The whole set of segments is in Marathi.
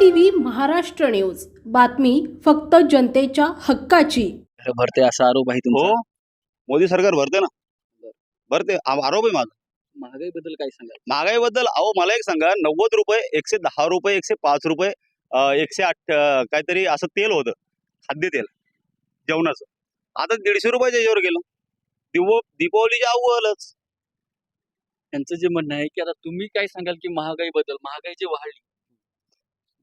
TV Maharashtra news. बातमी फक्त जनतेच्या हक्काची. भरते असा आरोप आहे हो. तुमचा मोदी सरकार भरते ना. भरते. आ- आरोप आहे माझा. महागाई बद्दल काय सांगाल? महागाईबद्दल अहो मला एक सांगा. नव्वद रुपये एकशे दहा रुपये एकशे पाच रुपये अं, एकशे आठ अं, काहीतरी असं तेल होतं. खाद्यतेल जेवणाचं. आता दीडशे रुपयाच्या याच्यावर गेलं. दिव दीपावलीच्या अव्वलच. त्यांचं जे म्हणणं आहे की आता तुम्ही काय सांगाल की महागाई बद्दल महागाई जी वाढली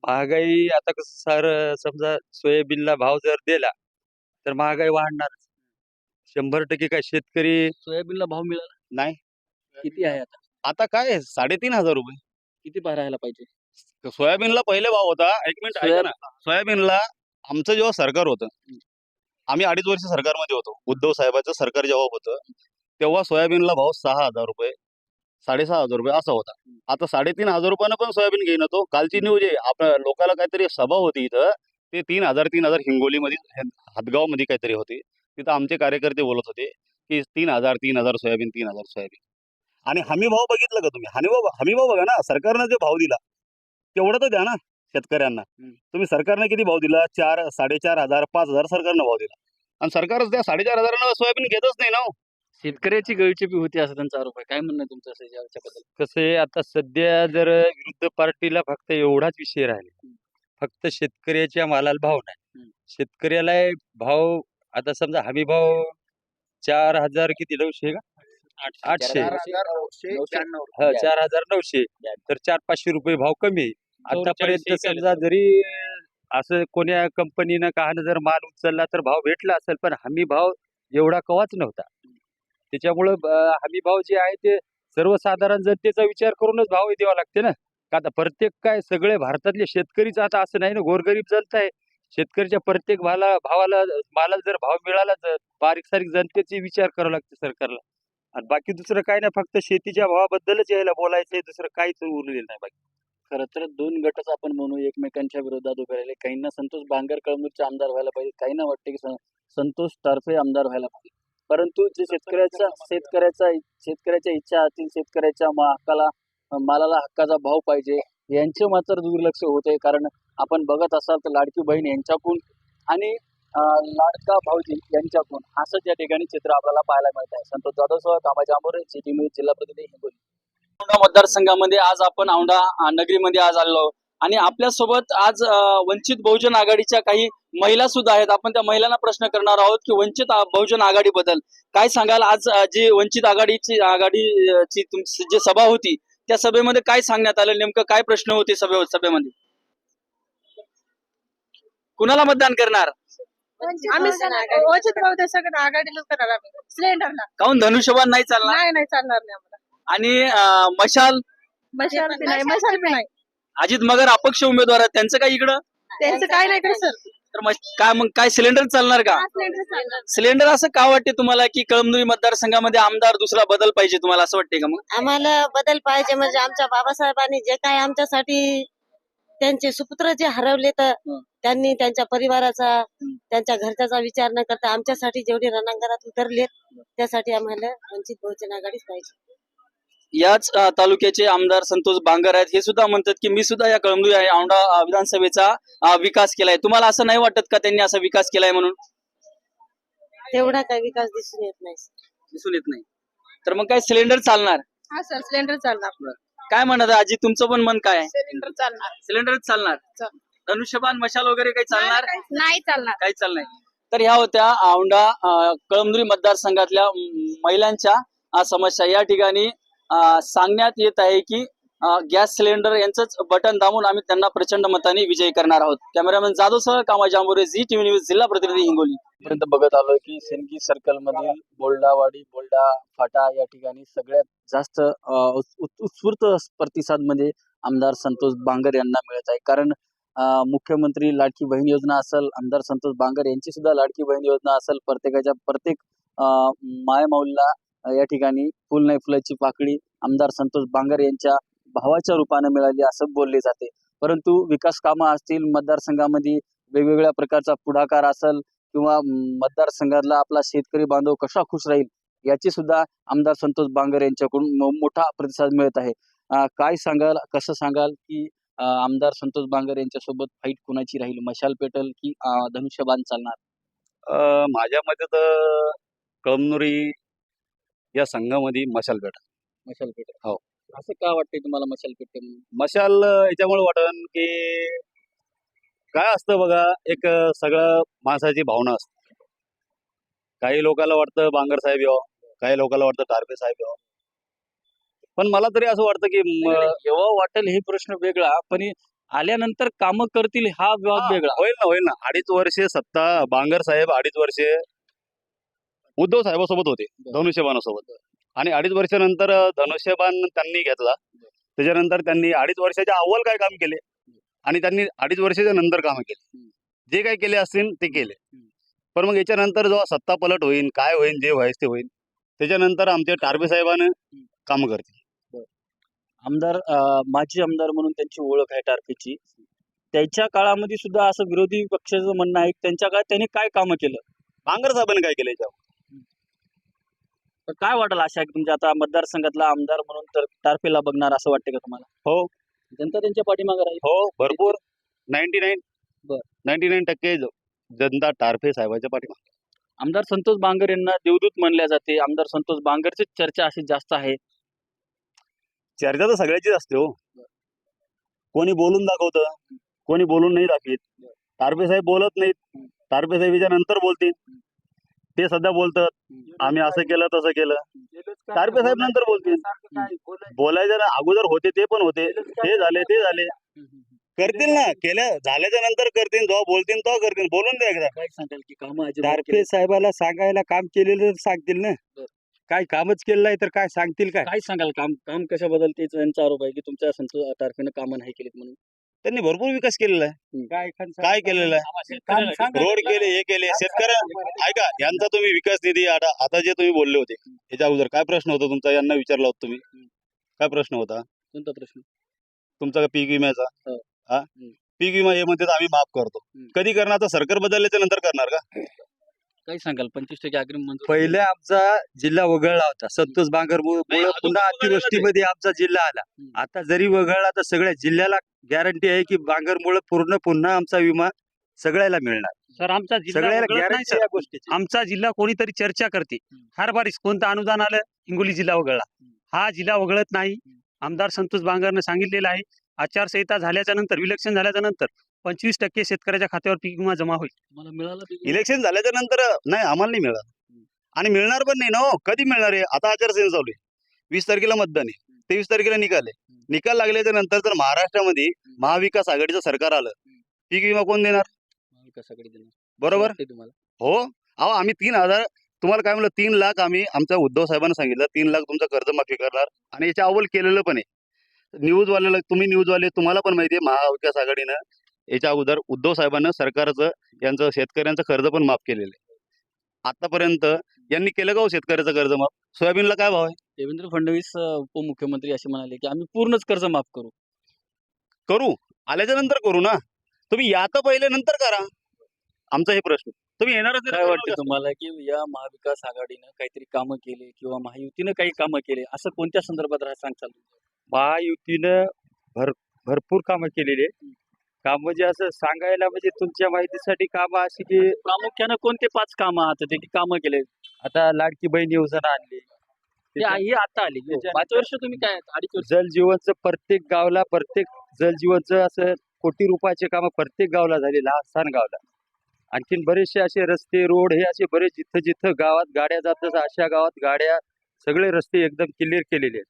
महागाई आता कसं सर समजा सोयाबीनला भाव जर दिला तर महागाई वाढणार शंभर टक्के काय शेतकरी सोयाबीनला भाव मिळाला? नाही. किती आहे आता? आता काय आहे? साडेतीन हजार रुपये. किती राहायला पाहिजे? सोयाबीनला पहिले भाव होता. एक मिनिट ऐका ना. सोयाबीनला आमचं जेव्हा सरकार होतं आम्ही अडीच वर्ष सरकारमध्ये होतो. उद्धव साहेबाचं सरकार जेव्हा होतं तेव्हा सोयाबीनला भाव सहा हजार रुपये. साडेसहा हजार रुपये असा होता. आता साडेतीन हजार रुपयानं पण सोयाबीन घेईन तो कालची न्यूज आहे आपल्या लोकांना काहीतरी सभा होती इथं. ते तीन हजार तीन हजार हिंगोलीमध्ये हातगावमध्ये काहीतरी होती. तिथं आमचे कार्यकर्ते बोलत होते की तीन हजार तीन हजार सोयाबीन तीन हजार सोयाबीन. आणि हमी भाव बघितलं का तुम्ही? हमी भाव हमी भाव बघा ना. सरकारनं जे भाव दिला तेवढं तर द्या ना शेतकऱ्यांना. तुम्ही सरकारने किती भाव दिला? चार साडेचार हजार पाच हजार सरकारनं भाव दिला. आणि सरकारच त्या साडेचार हजारानं सोयाबीन घेतच नाही ना हो. शेतकऱ्याची गळचेपी होती असं त्यांचा आरोप आहे. काय म्हणणं आहे तुमचं असं याच्याबद्दल? कसं आहे आता सध्या जर विरुद्ध पार्टीला फक्त एवढाच विषय राहिला. फक्त शेतकऱ्याच्या मालाला भाव नाही. शेतकऱ्याला भाव आता समजा हमी भाव चार हजार किती नऊशे का? आठशे हा चार हजार नऊशे. तर चार पाचशे रुपये भाव कमी आहे. आतापर्यंत समजा जरी असं कोण्या कंपनीनं काहानं जर माल उचलला तर भाव भेटला असेल पण हमी भाव एवढा कवाच नव्हता. त्याच्यामुळं हमी भाव जे आहे ते सर्वसाधारण जनतेचा विचार करूनच भाव द्यावा लागते ना. का आता प्रत्येक काय सगळे भारतातले शेतकरीच आता असं नाही ना गोरगरीब जनता आहे. शेतकऱ्याच्या प्रत्येक भाला भावाला मालाला जर भाव मिळाला तर बारीक सारीक जनतेचे विचार करावा लागते सरकारला. आणि बाकी दुसरं काय नाही फक्त शेतीच्या भावाबद्दलच यायला बोलायचंय दुसरं काहीच उरलेलं नाही बाकी. खरं तर दोन गटच आपण म्हणू एकमेकांच्या विरोधात उभे राहिले. काहींना संतोष बांगर कळमूरचे आमदार व्हायला पाहिजे काहींना वाटते की संतोष टारफे आमदार व्हायला पाहिजे. परंतु जे शेतकऱ्याचा शेतकऱ्याचा शेतकऱ्याच्या इच्छा असतील शेतकऱ्याच्या मा- हक्काला मालाला हक्काचा भाव पाहिजे यांचे मात्र दुर्लक्ष होत आहे कारण आपण बघत असाल तर लाडकी बहीण यांच्याकडून आणि लाडका भाऊजी यांच्याकडून असंच या ठिकाणी चित्र आपल्याला पाहायला मिळत आहे. संतोष जाधव सह कामाजी आंबोरे सिटी न्यूज जिल्हा प्रतिनिधी हिंगोली. औंढा मतदारसंघामध्ये आज आपण औंढा नगरीमध्ये आज आलो आणि आपल्यासोबत आज वंचित बहुजन आघाडीच्या काही महिला सुद्धा आहेत. आपण त्या महिलांना प्रश्न करणार आहोत की वंचित बहुजन आघाडीबद्दल काय सांगाल? आज जी वंचित आघाडीची आघाडीची तुमची जी सभा होती त्या सभेमध्ये काय सांगण्यात आलं? नेमकं काय प्रश्न होते सभे सभेमध्ये? कुणाला मतदान करणार? आम्ही वचित राहू दे सगळं आघाडीलाच करणार आम्ही. सिलेंडरला काहून? धनुष्यबाण नाही चालणार? नाही नाही चालणार नाही आम्हाला. आणि मशाल? मशाल नाही. मशाल नाही. अजित मगर अपक्ष उमेदवार आहेत. त्यांचं काय इकडं? त्यांचं काय नाही सर. तर मग काय मग काय सिलेंडर चालणार का? सिलेंडर असं का वाटते तुम्हाला की कळमनुरी मतदारसंघामध्ये आमदार दुसरा बदल पाहिजे तुम्हाला असं वाटते का मग? आम्हाला बदल पाहिजे म्हणजे आमच्या बाबासाहेबांनी जे काय आमच्यासाठी त्यांचे सुपुत्र जे हरवले तर. त्यांनी त्यांच्या परिवाराचा त्यांच्या घरच्याचा विचार न करता आमच्यासाठी जेवढे रणांगणात उतरले त्यासाठी आम्हाला वंचित बहुजन आघाडीच पाहिजे. याच तालुक्याचे आमदार संतोष बांगर आहेत. हे सुद्धा म्हणतात की मी सुद्धा या कळमनुरी आणि औंढा विधानसभेचा विकास केलाय. तुम्हाला असं नाही वाटत का त्यांनी असा विकास केलाय म्हणून? तेवढा काही विकास दिसून येत नाही. दिसून येत नाही. तर मग काय सिलेंडर चालणार? हा सर सिलेंडर चालणार. काय म्हणत आहे आजी? तुमचं पण मन काय आहे? सिलेंडर चालणार. सिलेंडरच चालणार? चाल- धनुष्यबाण मशाल वगैरे काही चालणार? नाही चालणार. काही चालणार तर ह्या होत्या औंढा अं, कळमनुरी मतदारसंघातल्या महिलांच्या समस्या. या ठिकाणी सांगण्यात येत आहे की गॅस सिलेंडर यांचंच बटन दाबून आम्ही त्यांना प्रचंड मताने विजयी करणार आहोत. कॅमेरामॅन जाधव सह कामा जांभोरे झी टीव्ही न्यूज जिल्हा प्रतिनिधी हिंगोली. पर्यंत बघत आलोय की सेनकी सर्कल मधील बोल्डावाडी बोल्डा फाटा या ठिकाणी सगळ्यात जास्त उत्स्फूर्त प्रतिसाद म्हणजे आमदार संतोष बांगर यांना मिळत आहे. कारण मुख्यमंत्री लाडकी बहीण योजना असेल आमदार संतोष बांगर यांची सुद्धा लाडकी बहीण योजना असेल प्रत्येकाच्या प्रत्येक अं, मायमाऊलीला या ठिकाणी फुल नाही फुलाची पाकळी आमदार संतोष बांगर यांच्या भावाच्या रूपाने मिळाली असं बोलले जाते. परंतु विकास कामं असतील मतदारसंघामध्ये वेगवेगळ्या प्रकारचा पुढाकार असेल किंवा मतदारसंघातला आपला शेतकरी बांधव कसा खुश राहील याची सुद्धा आमदार संतोष बांगर यांच्याकडून मोठा प्रतिसाद मिळत आहे. काय सांगाल कसं सांगाल की आमदार संतोष बांगर यांच्यासोबत फाईट कुणाची राहील मशाल पेटल की धनुष्यबान धनुष्यबाण चालणार? माझ्या मते तर कळमनुरी या संघामध्ये मशाल पेठ मशाल पेटल हो. असं का वाटतंय तुम्हाला मशाल म्हणून? मशाल याच्यामुळे वाटन की काय असतं बघा एक सगळं माणसाची भावना असते. काही लोकांना वाटतं बांगर साहेब यावं काही लोकांना वाटतं टारपे साहेब यावं. पण मला तरी असं वाटतं की जेव्हा वाटेल हे प्रश्न वेगळा पण आल्यानंतर कामं करतील हा विभाग वेगळा. होईल ना होईल ना. अडीच वर्षे सत्ता बांगर साहेब अडीच वर्षे उद्धव साहेबासोबत होते धनुष्यबाणासोबत. आणि अडीच वर्षानंतर धनुष्यबाण त्यांनी घेतला. त्याच्यानंतर त्यांनी अडीच वर्षाच्या अव्वल काय काम केले? आणि त्यांनी अडीच वर्षाच्या नंतर कामं केले. जे काही केले असतील ते केले. पण मग याच्यानंतर जेव्हा सत्ता पलट होईल काय होईल जे व्हायचं ते होईल त्याच्यानंतर आमचे टारबे साहेबानं कामं करतील. आमदार माजी आमदार म्हणून त्यांची ओळख आहे टार्फेची त्याच्या काळामध्ये सुद्धा असं विरोधी पक्षाचं म्हणणं आहे त्यांच्या काळात त्यांनी काय कामं केलं? बांगर साहेबांनी काय केलं याच्यावर? तर काय वाटेल की तुमच्या आता मतदारसंघातला आमदार म्हणून तर टार्फेला बघणार असं वाटतं का तुम्हाला? हो. जनता त्यांच्या पाठीमागे राहील. हो भरपूर. नाईन्टी नाईन बर. नाईन्टी नाईन टक्के ज- जनता टारफे साहेबाच्या पाठीमागे. आमदार संतोष बांगर यांना देवदूत म्हणल्या जाते. आमदार संतोष बांगरची चर्चा अशी जास्त आहे. चर्चा तर सगळ्याचीच असते हो. कोणी बोलून दाखवतं कोणी बोलून नाही दाखवित. टारपे साहेब बोलत नाहीत. टारपे साहेबच्या नंतर बोलतील. ते सध्या बोलतात. आम्ही असं केलं तसं केलं. टारपे साहेब नंतर बोलतील. बोलायचं? ना अगोदर होते ते पण होते. हे झाले ते झाले. करतील ना केल्या झाल्याच्यानंतर करतील जेव्हा बोलतील तेव्हा करतील. बोलून द्या एकदा. काय सांगाल की कामं दारपे साहेबाला सांगायला काम केलेलं तर सांगतील ना. काय कामच केलं नाही तर काय सांगतील काय? काय सांगाल? काम काम कशाबद्दल? तेच यांचा आरोप आहे की तुमच्या संतोष टार्फेनं कामं नाही केलीत म्हणून. त्यांनी भरपूर विकास केलेला आहे. काय काय केलेलं आहे. रोड केले हे केले शेतकऱ्या ऐका यांचा तुम्ही विकास निधी आता आता जे तुम्ही बोलले होते याच्या अगोदर काय प्रश्न होता तुमचा? यांना विचारला होता तुम्ही. काय प्रश्न होता? कोणता प्रश्न? तुमचा का पीक विम्याचा? हो. हा. पीक विमा हे म्हणते आम्ही माफ करतो. कधी करणार? आता सरकार बदलल्याच्या नंतर करणार का? काय सांगाल? पंचवीस टक्के अग्रिम मंजूर पहिले आमचा जिल्हा वगळला होता. संतोष बांगर मुळे पुन्हा अतिवृष्टीमध्ये आमचा जिल्हा आला. आता जरी वगळला तर सगळ्या जिल्ह्याला गॅरंटी आहे की बांगरमुळे पूर्ण पुन्हा आमचा विमा सगळ्याला मिळणार. सर आमचा गॅरंटी सर. या गोष्टीची. आमचा जिल्हा कोणीतरी चर्चा करते. हर बारीस कोणतं अनुदान आलं हिंगोली जिल्हा वगळला. हा जिल्हा वगळत नाही. आमदार संतोष बांगरनं सांगितलेलं आहे. आचारसंहिता झाल्याच्यानंतर विलक्षण झाल्याच्यानंतर पंचवीस टक्के शेतकऱ्याच्या खात्यावर पीक विमा जमा होईल. मला मिळाला पीक विमा? इलेक्शन झाल्याच्यानंतर नाही आम्हाला नाही मिळत आणि मिळणार पण नाही ना हो. कधी मिळणार आहे? आता आचारसंहिता चालू आहे. वीस तारखेला मतदान आहे. तेवीस तारखेला निकाल आहे. निकाल लागल्याच्या नंतर जर महाराष्ट्रामध्ये महाविकास आघाडीचं सरकार आलं पीक विमा कोण देणार? महाविकासाकडे देणार. बरोबर? वाटतंय तुम्हाला? हो. अहो आम्ही तीन हजार तुम्हाला काय म्हणलं? तीन लाख आम्ही आमच्या उद्धव साहेबांना सांगितलं. तीन लाख तुमचं कर्ज माफी करणार. आणि याच्या अव्वल केलेलं पण आहे. न्यूजवाल्याला तुम्ही न्यूजवाले तुम्हाला पण माहिती आहे महाविकास आघाडीनं याच्या अगोदर उद्धव साहेबांना सरकारचं यांचं शेतकऱ्यांचं कर्ज पण माफ केलेलं आहे. आतापर्यंत यांनी केलं का हो शेतकऱ्याचं कर्ज माफ? सोयाबीनला काय भाव आहे? देवेंद्र फडणवीस उपमुख्यमंत्री असे म्हणाले की आम्ही पूर्णच कर्ज माफ करू. करू. आल्याच्यानंतर करू ना. तुम्ही या तर पहिले नंतर करा. आमचा हे प्रश्न. तुम्ही येणारच नाही काय वाटतं? तुम्हाला की या महाविकास आघाडीनं काहीतरी कामं केले किंवा महायुतीनं काही कामं केले? असं कोणत्या संदर्भात राहा सांगचाल महायुतीनं भर भरपूर कामं केलेली आहे काम म्हणजे असं सांगायला म्हणजे तुमच्या माहितीसाठी कामं अशी की प्रामुख्यानं कोणते पाच कामं आहात ते की कामं केले? आता लाडकी बहीण योजना आणली. ते हे आता आली. त्याच्या- पाच वर्ष तुम्ही काय अडीच वर्ष. जल जीवनचं प्रत्येक गावला प्रत्येक जल जीवनचं असं कोटी रुपयाचे कामं प्रत्येक गावला झाले लहान गावला. आणखीन बरेचसे असे रस्ते रोड हे असे बरेच जिथं जिथं गावात गाड्या जातात अशा गावात गाड्या सगळे रस्ते एकदम क्लिअर केलेले आहेत.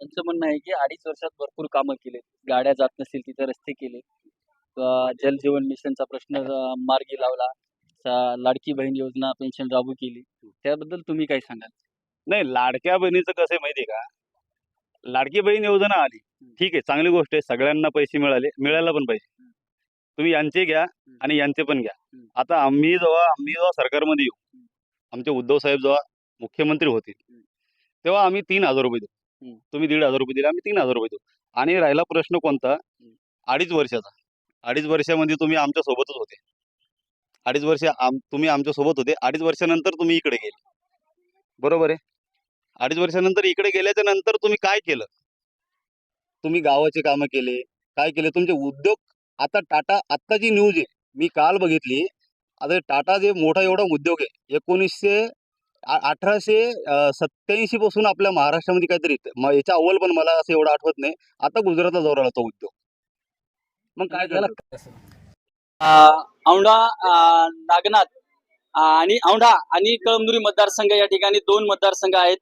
त्यांचं म्हणणं आहे की अडीच वर्षात भरपूर कामं केले गाड्या जात नसतील तिथे रस्ते केले जल जीवन मिशनचा प्रश्न मार्गी लावला. लाडकी बहीण योजना पेन्शन लागू केली. त्याबद्दल तुम्ही काय सांगाल? नाही लाडक्या बहिणीचं कसं आहे माहितीये का? लाडकी बहीण योजना आली. ठीक आहे चांगली गोष्ट आहे. सगळ्यांना पैसे मिळाले मिळायला पण पाहिजे तुम्ही यांचे घ्या आणि यांचे पण घ्या. आता आम्ही जेव्हा आम्ही जेव्हा सरकारमध्ये येऊ आमचे उद्धव साहेब जेव्हा मुख्यमंत्री होते तेव्हा आम्ही तीन हजार रुपये देऊ. तुम्ही दीड हजार रुपये दिले आम्ही तीन हजार रुपये देऊ. आणि राहिला प्रश्न कोणता? अडीच वर्षाचा. अडीच वर्षामध्ये तुम्ही आमच्या सोबतच होते. अडीच वर्ष आम तुम्ही आमच्यासोबत होते. अडीच वर्षानंतर तुम्ही इकडे गेले. बरोबर आहे? अडीच वर्षानंतर इकडे गेल्याच्यानंतर तुम्ही काय केलं? तुम्ही गावाचे कामं केले. काय केले? तुमचे उद्योग आता टाटा आत्ताची न्यूज आहे मी काल बघितली. आता टाटा जे मोठा एवढा उद्योग आहे एकोणीसशे अठराशे सत्याऐंशी पासून आपल्या महाराष्ट्रामध्ये काहीतरी याच्या अव्वल पण मला असं एवढं आठवत नाही. आता गुजरातला जोर आला तो उद्योग. मग काय झालं? औंढा नागनाथ आणि औंढा आणि कळमनुरी मतदारसंघ या ठिकाणी दोन मतदारसंघ आहेत.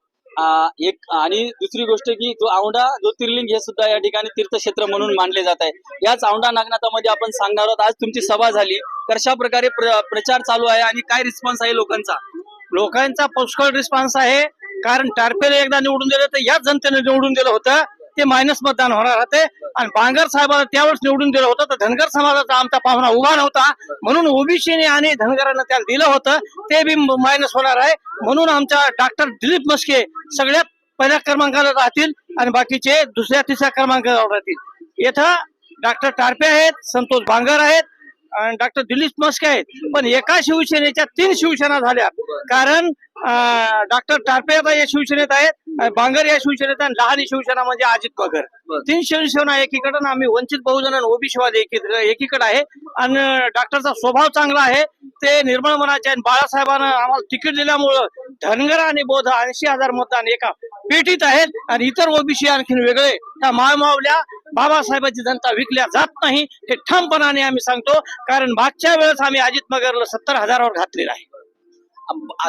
एक आणि दुसरी गोष्ट की जो औंढा ज्योतिर्लिंग हे सुद्धा या ठिकाणी तीर्थक्षेत्र म्हणून मानले जात आहे. याच औंढा नागनाथामध्ये आपण सांगणार आहोत आज तुमची सभा झाली. कशा प्रकारे प्र- प्रचार चालू आहे आणि काय रिस्पॉन्स आहे लोकांचा? लोकांचा पुष्कळ रिस्पॉन्स आहे. कारण टारपेला एकदा निवडून दिलं तर याच जनतेने निवडून दिलं होतं. ते मायनस मतदान होणार होते. आणि बांगर साहेबांना त्यावेळेस निवडून दिलं होतं. तर धनगर समाजाचा आमचा पाहुणा उभा नव्हता. म्हणून ओबीसीने आणि धनगरांना त्याला दिलं होतं. ते बी मायनस होणार आहे. म्हणून आमच्या डॉक्टर दिलीप मस्के सगळ्यात पहिल्या क्रमांकाला राहतील आणि बाकीचे दुसऱ्या तिसऱ्या क्रमांकावर राहतील. इथं डॉक्टर टारपे आहेत संतोष बांगर आहेत. डॉक्टर दिलीप मस्के आहेत. पण एका शिवसेनेच्या तीन शिवसेना झाल्या. कारण डॉक्टर टारपे आता या शिवसेनेत आहेत बांगर या शिवसेनेत आणि लहान शिवसेना म्हणजे अजित पगर तीन शिवसेना एकीकडे आणि आम्ही वंचित बहुजन आणि ओबीसी वाले एकी- एकीकडे आहे. आणि डॉक्टरचा स्वभाव चांगला आहे. ते निर्मळ मनाचे आणि बाळासाहेबांना आम्हाला तिकीट दिल्यामुळं धनगर आणि बौद्ध ऐंशी हजार मतदान एका पेटीत आहेत. आणि इतर ओबीसी आणखीन वेगळे. त्या माळमावल्या बाबासाहेबांची जनता विकल्या जात नाही हे ठामपणाने आम्ही सांगतो. कारण मागच्या वेळेस आम्ही अजित मगरला सत्तर हजारावर घातलेलं आहे.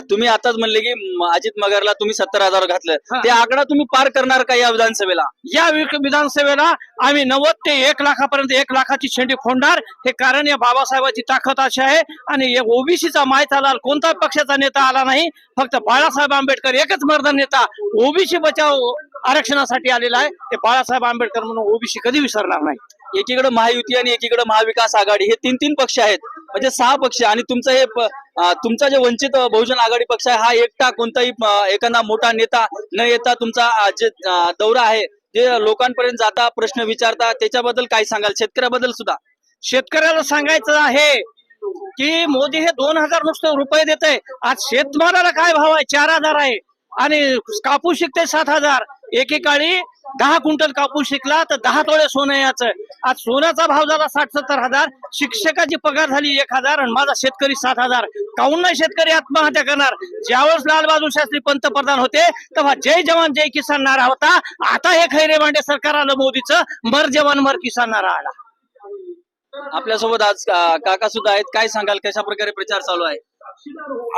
तुम्ही आताच म्हणले की अजित मगरला तुम्ही सत्तर हजार घातलं. ते आकडा तुम्ही पार करणार का या विधानसभेला? या विधानसभेला आम्ही नव्वद ते एक लाखापर्यंत एक लाखाची शेंडी फोडणार. हे कारण या बाबासाहेबांची ताकद अशी आहे. आणि ओबीसीचा माहीत आला कोणता पक्षाचा नेता आला नाही. फक्त बाळासाहेब आंबेडकर एकच मर्दन नेता. ओबीसी बचाव आरक्षणासाठी आलेला आहे. ते बाळासाहेब आंबेडकर म्हणून ओबीसी कधी विसरणार नाही. एकीकडे महायुती आणि एकीकडे महाविकास आघाडी हे तीन तीन पक्ष आहेत. म्हणजे सहा पक्ष आणि तुमचं हे तुमचा जे वंचित बहुजन आघाडी पक्ष आहे हा एकटा कोणताही एखादा मोठा नेता न येता तुमचा जे दौरा आहे जे लोकांपर्यंत जाता प्रश्न विचारता त्याच्याबद्दल काय सांगाल? शेतकऱ्याबद्दल सुद्धा. शेतकऱ्याला सांगायचं आहे की मोदी हे दोन हजार नुसते रुपये देत आहे आज शेतमालाला काय भाव आहे? चार हजार आहे. आणि कापूस शिकते सात हजार. एकेकाळी दहा क्विंटल कापूस शिकला तर दहा तोळे सोनं याचं आज सोन्याचा भाव झाला साठ सत्तर हजार शिक्षकाची पगार झाली एक हजार आणि माझा शेतकरी सात हजार. काहून नाही शेतकरी आत्महत्या करणार? ज्यावेळेस लालबहादूर शास्त्री पंतप्रधान होते तेव्हा जय जवान जय किसान नारा होता. आता हे खैरे मांडे सरकार आलं मोदीचं मर जवान मर किसान नारा आला. आपल्यासोबत आज काका सुद्धा आहेत. काय सांगाल? कशा प्रकारे प्रचार चालू आहे?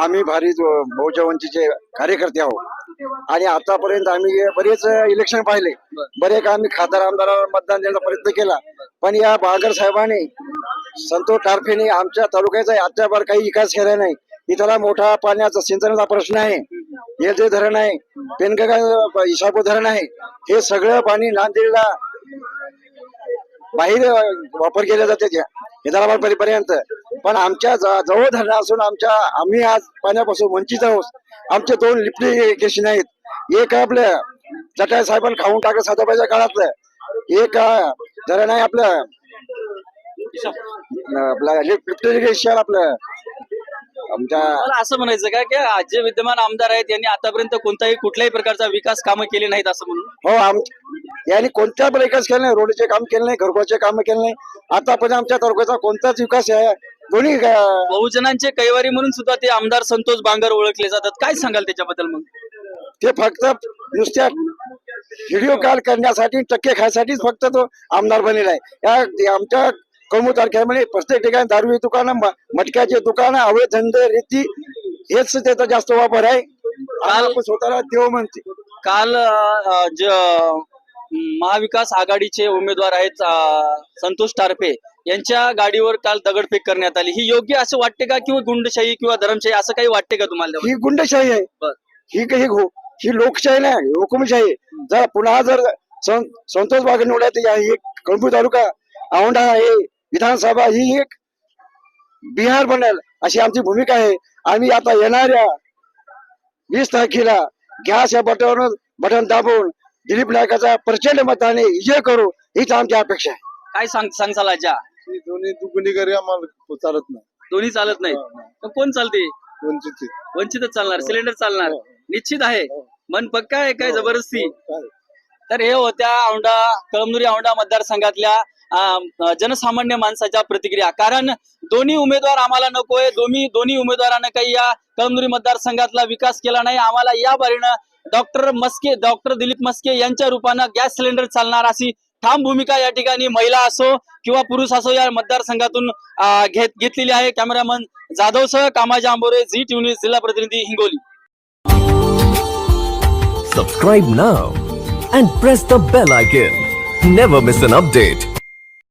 आम्ही भारी बहुजवंतीचे कार्यकर्ते आहोत आणि आतापर्यंत आम्ही बरेच इलेक्शन पाहिले. बरेच आम्ही खासदार आमदाराला मतदान देण्याचा प्रयत्न केला. पण या बागर साहेबांनी संतोष टारफेने आमच्या तालुक्याचा आजच्यावर काही विकास केला नाही. इथला मोठा पाण्याचा सिंचनाचा प्रश्न आहे. हे जे धरण आहे पेनगंगा इशापूर धरण आहे हे सगळं पाणी नांदेडला बाहेर वापर केला जाते हैदराबाद पर्यंत. पण आमच्या जवळ धरण असून आमच्या आम्ही आज पाण्यापासून वंचित आहोत. आमचे दोन इरिगेशन आहेत एक आपलं चटाई साहेबांनी खाऊन टाकलं साधाबाईच्या काळातलं. एक धरण आहे आपलं आपलं आमच्या असं म्हणायचं का की आज जे विद्यमान आमदार आहेत यांनी आतापर्यंत कोणताही कुठल्याही प्रकारचा विकास कामं केली नाहीत असं म्हणून? हो आम यांनी कोणत्या पण विकास केला नाही रोडचे काम केले नाही घरगुतीचे काम केले नाही. आतापर्यंत आमच्या तालुक्याचा कोणताच विकास आहे दोन्ही बहुजनांचे कैवारी म्हणून सुद्धा ते आमदार संतोष बांगर ओळखले जातात. काय सांगाल त्याच्याबद्दल मग? ते फक्त नुसत्या व्हिडिओ कॉल करण्यासाठी टक्के खायसाठीच फक्त तो आमदार बनेला आहे. या आमच्या कळमू तारखेमध्ये प्रत्येक ठिकाणी दारू दुकानं म- मटक्याचे दुकानं अवैध धंदे रेती हेच त्याचा जास्त वापर आहे. आपण स्वतःला देव म्हणते. काल अं, ज महाविकास आघाडीचे उमेदवार आहेत अं, संतोष टारफे. यांच्या गाडीवर काल दगडफेक करण्यात आली. ही योग्य असं वाटते का? किंवा गुंडशाही किंवा धर्मशाही असं काही वाटते का तुम्हाला ही गुंडशाही आहे. ही काही घो- ही लोकशाही नाही हुकुमशाही आहे. जर पुन्हा जर संतोष बाग निवडायचे ही कळंबू तालुका औंढा हे विधानसभा ही एक बिहार बनेल अशी आमची भूमिका आहे. आम्ही आता येणाऱ्या वीस तारखेला गॅस या बटन बटन दाबून दिलीप नायकाचा प्रचंड मताने विजय करू हीच आमची अपेक्षा आहे. काय सांग सांगसाल दोन्ही आम्हाला चालत नाही. दोन्ही चालत मग कोण चालते? वंचित. वंचितच चालणार सिलेंडर चालणार. निश्चित आहे. मन पक्का आहे काय जबरदस्ती? तर हे होत्या औंढा कळमनुरी औंढा मतदारसंघातल्या जनसामान्य माणसाच्या प्रतिक्रिया. कारण दोन्ही उमेदवार आम्हाला नकोय दोन्ही दोन्ही उमेदवारांना काही या कळमनुरी मतदारसंघातला विकास केला नाही. आम्हाला या बारीनं डॉक्टर मस्के डॉक्टर दिलीप मस्के यांच्या रूपानं गॅस सिलेंडर चालणार अशी ठाम भूमिका या ठिकाणी महिला असो किंवा पुरुष असो या मतदारसंघातून घेत घेतलेली आहे. कॅमेरामन जाधवसह Kamaji Ambore Zee T news जिल्हा प्रतिनिधी Hingoli. Subscribe now and press the bell icon never miss an update